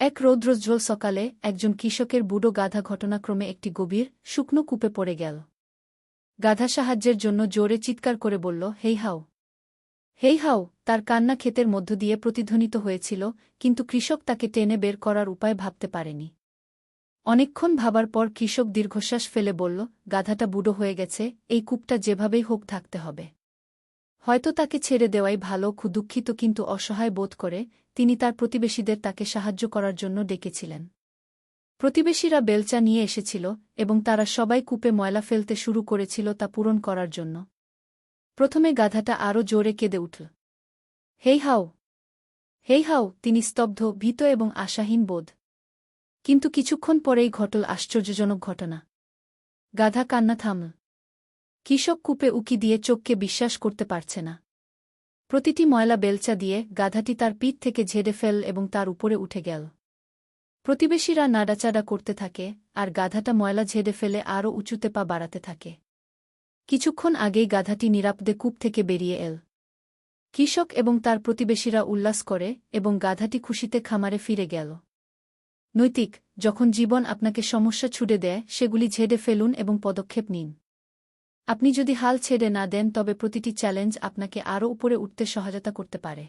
এক রৌদ্রোজ্জ্বল সকালে একজন কৃষকের বুড়ো গাধা ঘটনাক্রমে একটি গভীর, শুকনো কূপে পড়ে গেল। গাধা সাহায্যের জন্য জোরে চিৎকার করে বলল, হেই হাও। হেই হাও, তার কান্না ক্ষেতের মধ্য দিয়ে প্রতিধ্বনিত হয়েছিল, কিন্তু কৃষক তাকে টেনে বের করার উপায় ভাবতে পারেনি। অনেকক্ষণ ভাবার পর কৃষক দীর্ঘশ্বাস ফেলে বলল, গাধাটা বুড়ো হয়ে গেছে, এই কূপটা যেভাবেই হোক থাকতে হবে। হয়তো তাকে ছেড়ে দেওয়াই ভালো দুঃখিত, কিন্তু অসহায় বোধ করে তিনি তার প্রতিবেশীদের তাকে সাহায্য করার জন্য ডেকেছিলেন। প্রতিবেশীরা বেলচা নিয়ে এসেছিল এবং তারা সবাই কূপে ময়লা ফেলতে শুরু করেছিল তা পূরণ করার জন্য। প্রথমে গাধাটা আরও জোরে কেঁদে উঠল। হেই হাও! হেই হাও! তিনি স্তব্ধ, ভীত এবং আশাহীন বোধ। কিন্তু কিছুক্ষণ পরেই ঘটল আশ্চর্যজনক ঘটনা। গাধা কান্না থামল। কৃষক কূপে উকি দিয়ে চোখকে বিশ্বাস করতে পারছে না। প্রতিটি ময়লা বেলচা দিয়ে গাধাটি তার পিঠ থেকে ঝেড়ে ফেল এবং তার উপরে উঠে গেল। প্রতিবেশীরা নাড়াচাড়া করতে থাকে, আর গাধাটা ময়লা ঝেড়ে ফেলে আরও উঁচুতে পা বাড়াতে থাকে। কিছুক্ষণ আগেই গাধাটি নিরাপদে কূপ থেকে বেরিয়ে এল। কৃষক এবং তার প্রতিবেশীরা উল্লাস করে এবং গাধাটি খুশিতে খামারে ফিরে গেল। নৈতিক, যখন জীবন আপনাকে সমস্যা ছুড়ে দেয়, সেগুলি ঝেড়ে ফেলুন এবং পদক্ষেপ নিন। আপনি যদি হাল ছেড়ে না দেন, তবে প্রতিটি চ্যালেঞ্জ আপনাকে আরও উপরে উঠতে সহায়তা করতে পারে।